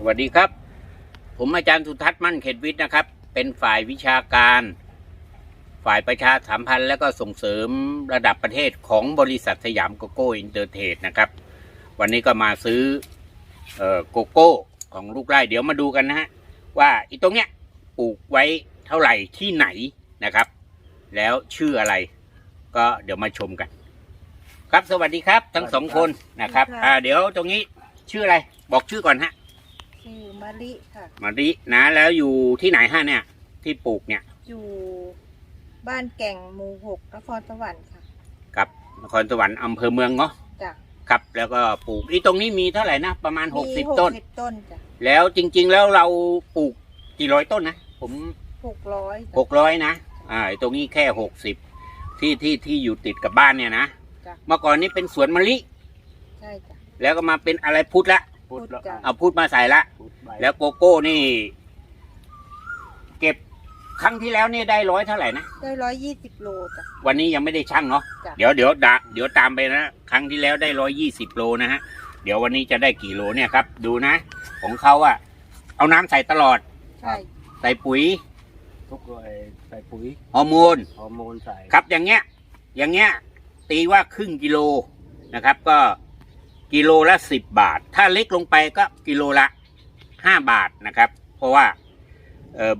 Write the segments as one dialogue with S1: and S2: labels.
S1: สวัสดีครับ ผมอาจารย์สุทัศน์มั่นเขตวิทย์นะครับ เป็นฝ่ายวิชาการ ฝ่ายประชาสัมพันธ์และก็ส่งเสริมระดับประเทศของบริษัทสยามโกโก้อินเตอร์เทรดนะครับ วันนี้ก็มาซื้อเอ่อโกโก้ของลูกไร่เดี๋ยวมาดูกันนะฮะว่าอีตรงเนี้ยปลูกไว้เท่าไหร่ที่ไหนนะครับ แล้วชื่ออะไร ก็เดี๋ยวมาชมกัน ครับสวัสดีครับ ทั้งสองคนนะครับ
S2: สวัสดีค่ะ
S1: อ่า เดี๋ยวตรงนี้ชื่ออะไร บอกชื่อก่อนฮะ
S2: ชื่อมะลิค่ะ
S1: มารินะแล้วอยู่ที่ไหนฮะเนี่ย ที่ปลูกเนี่ย
S2: อยู่บ้านแก่งหมู่หกนครสวรรค์ค่ะ
S1: กับนครสวรรค์อำเภอเมืองเนาะ
S2: จ้ะ
S1: ครับ แล้วก็ปลูกอีตรงนี้มีเท่าไหร่นะประมาณหกสิบ
S2: มี
S1: ต้น
S2: สิบต้นจ้ะ
S1: แล้วจริงๆแล้วเราปลูกกี่ร้อยต้นนะผม
S2: หกร้อย
S1: หกร้อยนะอ่าไอ้ตรงนี้แค่หกสิบที่ที่ที่อยู่ติดกับบ้านเนี่ยนะ
S2: จ้ะ
S1: เมื่อก่อนนี้เป็นสวนมะลิ
S2: ใช่จ้ะ
S1: แล้วก็มาเป็นอะไรพุทธละ
S2: พุทธจ้ะ
S1: เอาพุทธมาใส่ละ
S3: พูดไป
S1: แล้วโกโก้นี่ เก็บครั้งที่แล้วนี่ได้ร้อยเท่าไหร่นะ
S2: ได้ร้อยยี่สิบโลจ้ะ
S1: วันนี้ยังไม่ได้ชั่งเนาะ
S2: จ้ะ
S1: เดี๋ยวเดี๋ยวดะเดี๋ยวตามไปนะ ครั้งที่แล้วได้ร้อยยี่สิบโลนะฮะ เดี๋ยววันนี้จะได้กี่โลเนี่ยครับ ดูนะ ของเขาอะเอาน้ำใส่ตลอด
S2: ใช่
S1: ใส่ปุ๋ย
S3: ทุกเลยใส่ปุ๋ย
S1: ฮอร์โมน
S3: ฮอร์โมนใส่
S1: ครับ อย่างเงี้ย อย่างเงี้ย ตีว่าครึ่งกิโลนะครับ ก็ กิโลละสิบบาท ถ้าเล็กลงไปก็กิโลละห้าบาทนะครับ เพราะว่า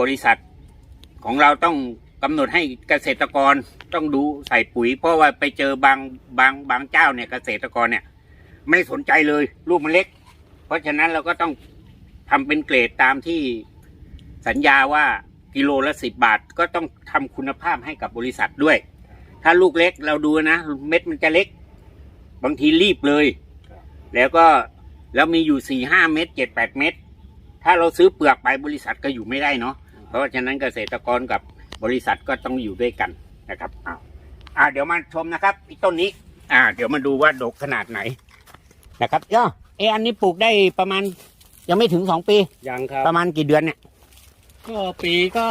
S1: บริษัทของเราต้องกำหนดให้เกษตรกรต้องดูใส่ปุ๋ย เพราะว่าไปเจอบางบางบางเจ้าเนี่ยเกษตรกรเนี่ย ไม่สนใจเลยลูกมันเล็ก เพราะฉะนั้นเราก็ต้องทำเป็นเกรดตามที่สัญญาว่ากิโลละสิบบาท ก็ต้องทำคุณภาพให้กับบริษัทด้วย ถ้าลูกเล็กเราดูนะ เม็ดมันจะเล็ก บางทีรีบเลย แล้วก็แล้วมีอยู่สี่ห้าเม็ดเจ็ดแปดเม็ดถ้าเราซื้อเปลือกไปบริษัทก็อยู่ไม่ได้เนาะเพราะฉะนั้นเกษตรกรกับบริษัทก็ต้องอยู่ด้วยกันนะครับอ้าวอ่าเดี๋ยวมาชมนะครับอีต้นนี้ อ่า เดี๋ยวมาดูว่าดกขนาดไหนนะครับย่อเอออันนี้ปลูกได้ประมาณ ยังไม่ถึงสองปี
S3: ยังครับ
S1: ประมาณกี่เดือนเนี่ย
S3: ก็ปีก็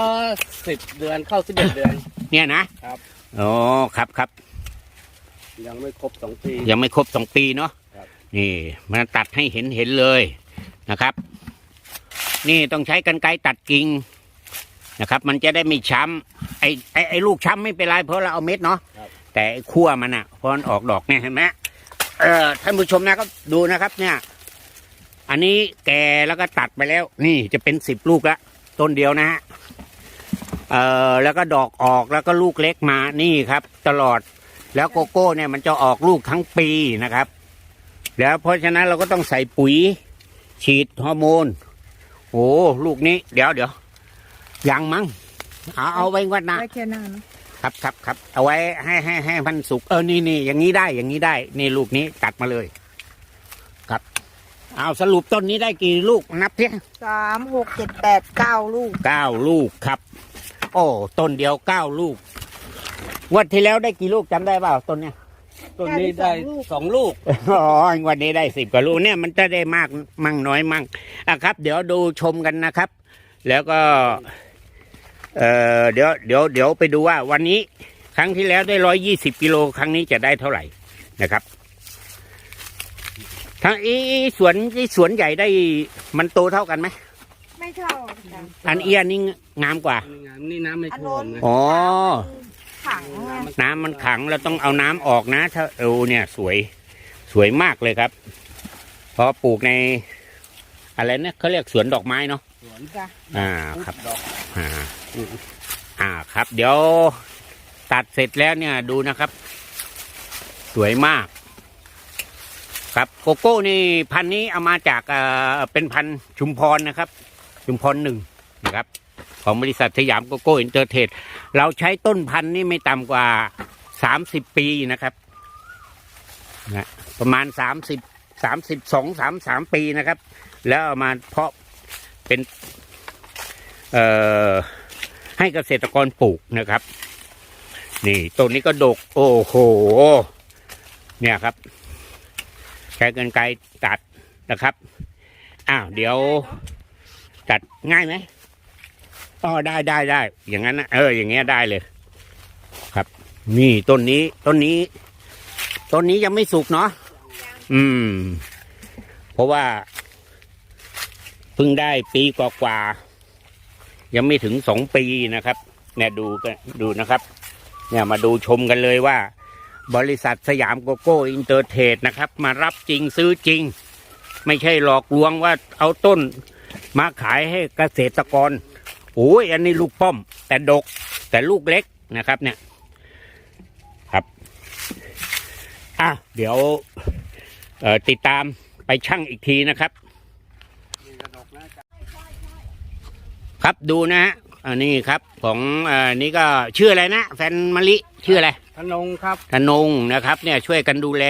S3: สิบเดือนเข้าสิบเอ็ดเดือน
S1: เนี่ยนะครับ อ๋อ ครับครับ
S3: ยังไม่ครบสองปี
S1: ยังไม่ครบสองปีเนาะ
S3: ครับ
S1: นี่มันตัดให้เห็นเห็นเลยนะครับ นี่ต้องใช้กันไกรตัดกิ่งนะครับ มันจะได้ไม่ช้ำไอ้ไอ้ไอ้ลูกช้ำไม่เป็นไรเพราะเราเอาเม็ดเนาะ
S3: ครับ
S1: แต่ไอ้ขั้วมันอะเพราะมันออกดอกเนี่ยเห็นไหมเออท่านผู้ชมนะครับดูนะครับเนี่ย อันนี้แก่แล้วก็ตัดไปแล้ว นี่จะเป็นสิบลูกละต้นเดียวนะฮะเออแล้วก็ดอกออกแล้วก็ลูกเล็กมานี่ครับ ตลอดแล้วโกโก้เนี่ยมันจะออกลูกทั้งปีนะครับ แล้วเพราะฉะนั้นเราก็ต้องใส่ปุ๋ย ฉีดฮอร์โมน โอ้ลูกนี้เดี๋ยวเดี๋ยวยังมั้งเอาเอาไว้วันหน้า
S2: ได้แค่นั้น
S1: ครับครับครับเอาไว้ให้ให้ให้มันสุกเออนี่นี่อย่างนี้ได้อย่างนี้ได้ นี่ลูกนี้ตัดมาเลย ครับ เอาสรุปต้นนี้ได้กี่ลูกนับเพียง
S2: สามหกเจ็ดแปดเก้าลูก
S1: เก้าลูกครับ โอ้ต้นเดียวเก้าลูกงวดที่แล้วได้กี่ลูกจำได้เปล่าต้นเนี้ย
S3: ต้นนี้ได้สองลูก
S1: อ๋อวันนี้ได้สิบกว่าลูกเนี่ยมันจะได้มากมั่งน้อยมั่งอะครับ เดี๋ยวดูชมกันนะครับ แล้วก็ เอ่อเดี๋ยวเดี๋ยวเดี๋ยวไปดูว่า วันนี้ครั้งที่แล้วได้ร้อยยี่สิบกิโลครั้งนี้จะได้เท่าไหร่นะครับทั้งอีสวนอีสวนใหญ่ได้มันโตเท่ากันไหม
S2: ไม่เท่าจ้ะ
S1: อันเอียนนี่งามกว่า
S3: นี่งามนี่น้ำไม่
S2: อัน
S3: ท่ว
S2: โน้
S3: ม
S2: น
S3: นะ
S1: อ๋อ
S2: ขังไง
S1: น้ำมันขังเราต้องเอาน้ำออกนะ ถ้าเออเนี่ยสวยสวยมากเลยครับ เพราะปลูกใน อะไรเนี่ยเขาเรียกสวนดอกไม้เนาะ
S3: สวน
S2: จ้ะ
S1: อ่าครับ
S3: ดอก
S1: อ่าอ่าครับ เดี๋ยวตัดเสร็จแล้วเนี่ยดูนะครับ สวยมาก ครับโกโก้นี่พันธุ์นี้เอามาจากเอ่อเป็นพันธุ์ชุมพรนะครับ ชุมพรหนึ่งนะครับ ของบริษัทสยามโกโก้อินเตอร์เทรดเราใช้ต้นพันธุ์นี่ไม่ต่ำกว่าสามสิบปีนะครับนะประมาณสามสิบสามสิบสองสามสามปีนะครับ แล้วเอามาเพาะเป็นเอ่อให้เกษตรกรปลูกนะครับ นี่ต้นนี้ก็ดก โอ้โห เนี่ยครับ ใช้กันไกรตัดนะครับ อ้าว เดี๋ยวตัดง่ายไหม อ๋อได้ได้ได้ อย่างนั้นนะเออ อย่างเงี้ยได้เลย ครับ นี่ต้นนี้ ต้นนี้ ต้นนี้ยังไม่สุกเนาะ อืม เพราะว่าเพิ่งได้ปีกว่าๆยังไม่ถึงสองปีนะครับเนี่ยดูกันดูนะครับ เนี่ยมาดูชมกันเลยว่า บริษัทสยามโกโก้อินเตอร์เทรดนะครับ มารับจริงซื้อจริง ไม่ใช่หลอกลวงว่าเอาต้นมาขายให้เกษตรกร โอ้ยอันนี้ลูกป้อม แต่ดกแต่ลูกเล็กนะครับ เนี่ย ครับอะเดี๋ยวเอ่อติดตามไปชั่งอีกทีนะครับ ครับดูนะฮะอันนี้ครับ ของเอ่อนี่ก็ชื่ออะไรนะแฟนมะลิชื่ออะไร
S3: ธนงครับ
S1: ธนงนะครับ เนี่ยช่วยกันดูแล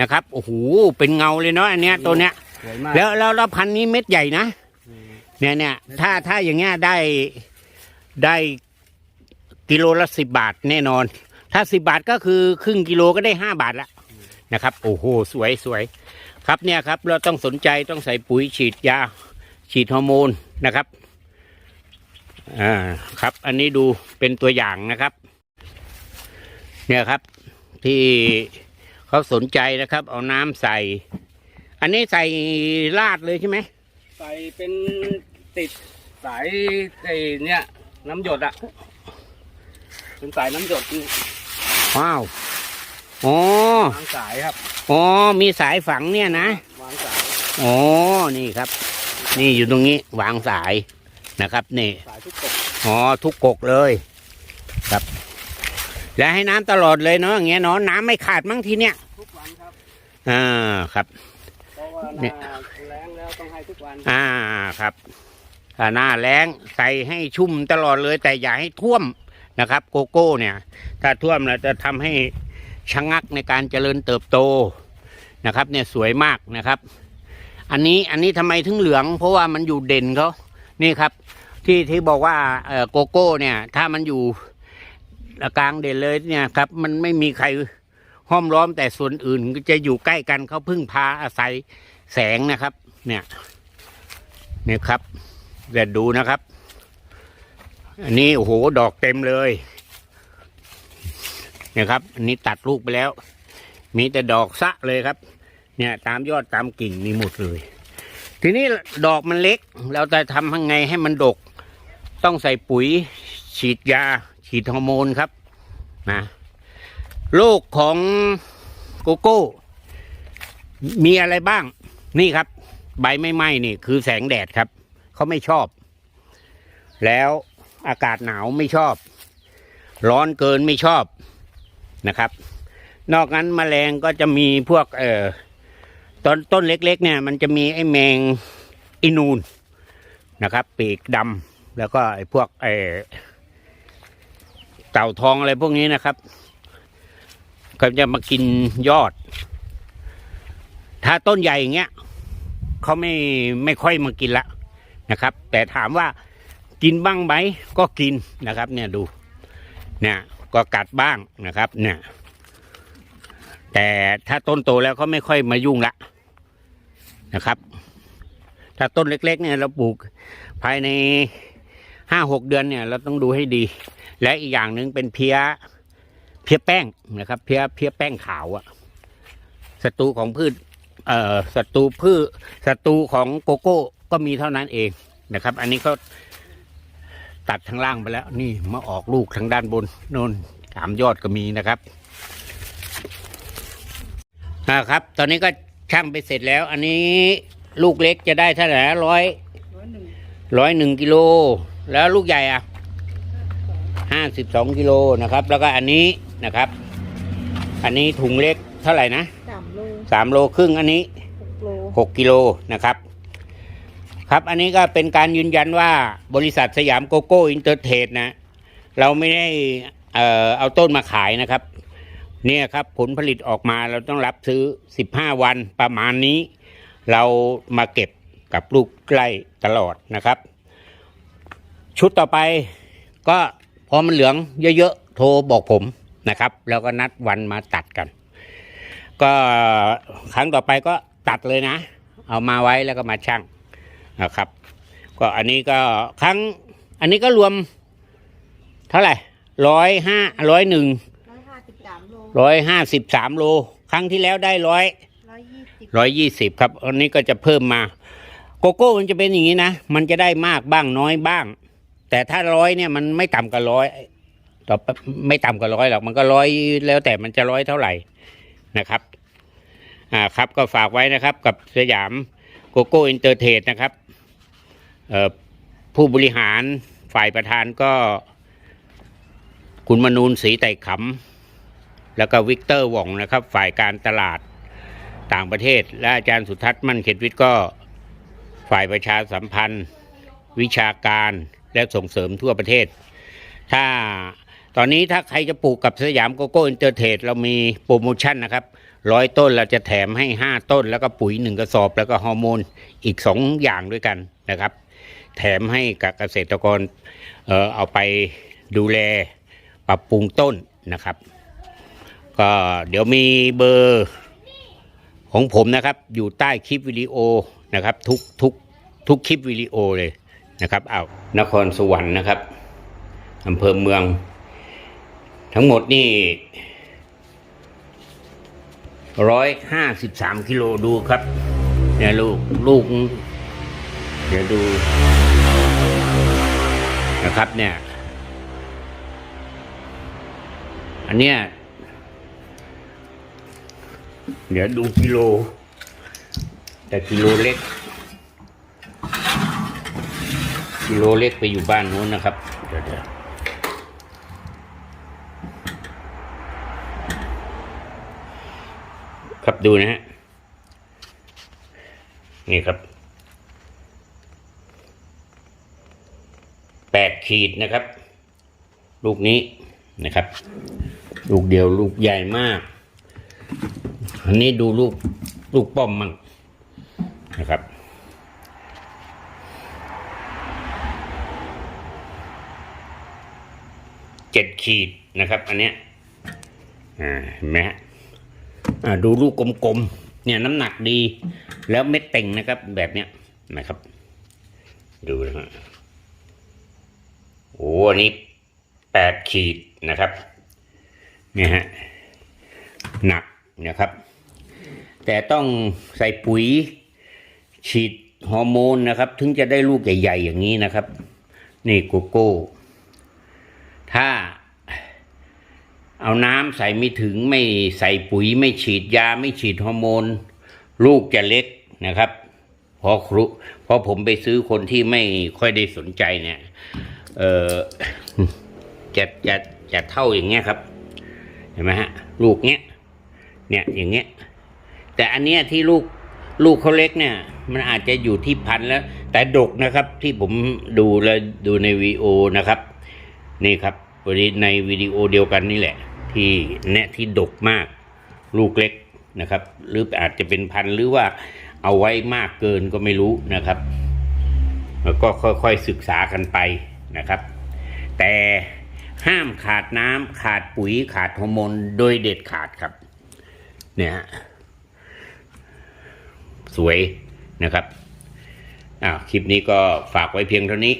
S1: นะครับโอ้โหเป็นเงาเลยเนาะอันเนี้ยตัวเนี้ย
S3: สวยมาก
S1: แล้วแล้วแล้วพันธุ์นี้เม็ดใหญ่นะ เนี่ยเนี่ยถ้าถ้าอย่างเงี้ยได้ได้กิโลละสิบบาทแน่นอน ถ้าสิบบาทก็คือครึ่งกิโลก็ได้ห้าบาทละนะครับ โอ้โหสวยสวยครับเนี่ยครับ เราต้องสนใจต้องใส่ปุ๋ยฉีดยา ฉีดฮอร์โมนนะครับอ่าครับ อันนี้ดูเป็นตัวอย่างนะครับ เนี่ยครับที่เขาสนใจนะครับ เอาน้ำใส่ อันนี้ใส่ลาดเลยใช่ไหม
S3: ใส่เป็นติดสายไอ้เนี่ยน้ำหยดอะเป็นสายน้ำหยดนี่
S1: ว้าวอ๋อ
S3: วางสายครับ
S1: อ๋อมีสายฝังเนี่ยนะ
S3: วางสาย
S1: อ๋อนี่ครับ นี่อยู่ตรงนี้วางสายนะครับนี่
S3: สายทุกกบ
S1: อ๋อทุกกกเลยครับ แล้วให้น้ำตลอดเลยเนาะอย่างเงี้ยเนาะน้ำไม่ขาดมั้งทีเนี้ย
S3: ทุกวันครับ
S1: อ่าครับ
S3: เพราะว่าห
S1: เนี่ย
S3: น้าแรงแล้ว ต้องให้ทุกวัน
S1: อ่าครับหน้าแล้งใส่ให้ชุ่มตลอดเลย แต่อย่าให้ท่วมนะครับ โกโก้เนี่ย ถ้าท่วมแล้วจะทำให้ชะงักในการเจริญเติบโตนะครับ เนี่ยสวยมากนะครับ อันนี้อันนี้ทำไมถึงเหลือง เพราะว่ามันอยู่เด่นเขานี่ครับ ที่ที่บอกว่าเออโกโก้เนี่ย ถ้ามันอยู่กลางเด่นเลยเนี่ยครับ มันไม่มีใครห้อมล้อมแต่ส่วนอื่นจะอยู่ใกล้กันเขาพึ่งพาอาศัยแสงนะครับ เนี่ยเนี่ยครับเดี๋ยวดูนะครับ อันนี้โอ้โหดอกเต็มเลยเนี่ยครับ อันนี้ตัดลูกไปแล้ว มีแต่ดอกซะเลยครับ เนี่ย ตามยอดตามกิ่งมีหมดเลย ทีนี้ดอกมันเล็ก เราจะทำยังไงให้มันดก ต้องใส่ปุ๋ย ฉีดยา ฉีดฮอร์โมนครับนะโรคของโกโก้ มีอะไรบ้าง นี่ครับ ใบไม่ไหม้นี่คือแสงแดดครับ เขาไม่ชอบ แล้วอากาศหนาวไม่ชอบ ร้อนเกินไม่ชอบนะครับ นอกนั้นแมลงก็จะมีพวกเอ่อต้นต้นเล็ก ๆ เนี่ย มันจะมีไอ้แมงอินูนนะครับ ปีกดำแล้วก็ไอ้พวกเอ่อเต่าทองอะไรพวกนี้นะครับก็จะมากินยอด ถ้าต้นใหญ่อย่างเงี้ย เขาไม่ไม่ค่อยมากินละนะครับ แต่ถามว่ากินบ้างไหมก็กินนะครับเนี่ยดูเนี่ยก็กัดบ้างนะครับเนี่ยแต่ถ้าต้นโตแล้วเขาไม่ค่อยมายุ่งละนะครับ ถ้าต้นเล็ก ๆ เนี่ยเราปลูกภายในห้าหกเดือนเนี่ย เราต้องดูให้ดี และอีกอย่างหนึ่งเป็นเพี้ยเพี้ยแป้งนะครับ เพี้ยเพี้ยแป้งขาวอะศัตรูของพืช ศัตรูพืชศัตรูของโกโก้ก็มีเท่านั้นเองนะครับ อันนี้ก็ตัดทางล่างไปแล้ว นี่มาออกลูกทางด้านบนโน่นสามยอดก็มีนะครับนะครับ ตอนนี้ก็ช่างไปเสร็จแล้ว อันนี้ลูกเล็กจะได้เท่าไหร่ร้อยร้อยหนึ่งกิโลแล้วลูกใหญ่อะห้าสิบสองกิโลนะครับ แล้วก็อันนี้นะครับ อันนี้ถุงเล็กเท่าไหร่นะ
S2: สามโล
S1: สามโลครึ่งอันนี้
S2: หกโล
S1: หกกิโลนะครับ ครับอันนี้ก็เป็นการยืนยันว่าบริษัทสยามโกโก้อินเตอร์เทรดนะ เราไม่ได้เอ่อเอาต้นมาขายนะครับ เนี่ยครับผลผลิตออกมาเราต้องรับซื้อ 15 วันประมาณนี้ เรามาเก็บกับลูกใกล้ตลอดนะครับ ชุดต่อไปก็พอมันเหลืองเยอะๆโทรบอกผมนะครับ แล้วก็นัดวันมาตัดกัน ก็ครั้งต่อไปก็ตัดเลยนะ เอามาไว้แล้วก็มาชั่งนะครับ ก็อันนี้ก็ครั้ง อันนี้ก็รวม เท่าไหร่ร้อยห้าร้อยหนึ่ง
S2: ร้อยห้าสิบสามโล
S1: ร้อยห้าสิบสามโลครั้งที่แล้วได้ร้อย
S2: ร้อยยี่สิบ
S1: ร้อยยี่สิบครับ อันนี้ก็จะเพิ่มมา โกโก้มันจะเป็นอย่างนี้นะ มันจะได้มากบ้างน้อยบ้าง แต่ถ้าร้อยเนี่ยมันไม่ต่ำกว่าร้อยต่อไปไม่ต่ำกว่าร้อยหรอกมันก็ร้อยแล้วแต่มันจะร้อยเท่าไหร่ นะครับอ่าครับก็ฝากไว้นะครับกับสยามโกโก้อินเตอร์เทรดนะครับเอ่อผู้บริหารฝ่ายประธานก็ คุณมนูนศรีไต่ขำแล้วก็วิกเตอร์ว่องนะครับ ฝ่ายการตลาดต่างประเทศ และอาจารย์สุทัศน์มั่นเขตวิทย์ก็ฝ่ายประชาสัมพันธ์ วิชาการและส่งเสริมทั่วประเทศ ถ้า ตอนนี้ถ้าใครจะปลูกกับสยามโกโก้อินเตอร์เทรดเรามีโปรโมชั่นนะครับร้อยต้นเราจะแถมให้ห้าต้น แล้วก็ปุ๋ยหนึ่งกระสอบ แล้วก็ฮอร์โมนอีกสองอย่างด้วยกันนะครับ แถมให้กับเกษตรกรเออเอาไปดูแลปรับปรุงต้นนะครับ ก็เดี๋ยวมีเบอร์ของผมนะครับ อยู่ใต้คลิปวิดีโอนะครับ ทุกทุกทุกคลิปวิดีโอเลยนะครับเอานครสวรรค์นะครับอำเภอเมือง ทั้งหมดนี่ร้อยห้าสิบสามกิโลดูครับเนี่ยลูกลูก เดี๋ยวดูนะครับเนี่ย อันเนี้ยเดี๋ยวดูกิโล แต่กิโลเล็ก กิโลเล็กไปอยู่บ้านนู้นนะครับ เดี๋ยวเดี๋ยว ครับดูนะฮะนี่ครับแปดขีดนะครับ ลูกนี้นะครับ ลูกเดียวลูกใหญ่มาก อันนี้ดูลูกลูกป้อมมั่งนะครับเจ็ดขีดนะครับ อันเนี้ยอ่าเห็นไหมฮะ ดูลูกกลมๆเนี่ยน้ำหนักดี แล้วเม็ดเต่งนะครับ แบบเนี้ยนะครับ ดูนะฮะโอ้อันนี้แปดขีดนะครับเนี่ยฮะหนักนะครับ แต่ต้องใส่ปุ๋ยฉีดฮอร์โมนนะครับ ถึงจะได้ลูกใหญ่ ๆ อย่างนี้นะครับ นี่โกโก้ ถ้า เอาน้ำใส่ไม่ถึงไม่ใส่ปุ๋ยไม่ฉีดยาไม่ฉีดฮอร์โมน ลูกจะเล็กนะครับเพราะครุเพราะผมไปซื้อคนที่ไม่ค่อยได้สนใจเนี่ยเออจะจะจะเท่าอย่างเงี้ยครับ เห็นไหมฮะ ลูกเนี้ยเนี่ยอย่างเงี้ย แต่อันเนี้ยที่ลูกลูกเขาเล็กเนี่ย มันอาจจะอยู่ที่พันแล้ว แต่ดกนะครับ ที่ผมดูแลดูในวีดีโอนะครับ นี่ครับวันนี้ในวิดีโอเดียวกันนี่แหละ ที่เนี่ที่ดกมากลูกเล็กนะครับ หรืออาจจะเป็นพันหรือว่าเอาไว้มากเกินก็ไม่รู้นะครับ แล้วก็ค่อยๆศึกษากันไปนะครับ แต่ห้ามขาดน้ำขาดปุ๋ยขาดฮอร์โมนโดยเด็ดขาดครับ เนี่ยฮะสวยนะครับอ้าวคลิปนี้ก็ฝากไว้เพียงเท่านี้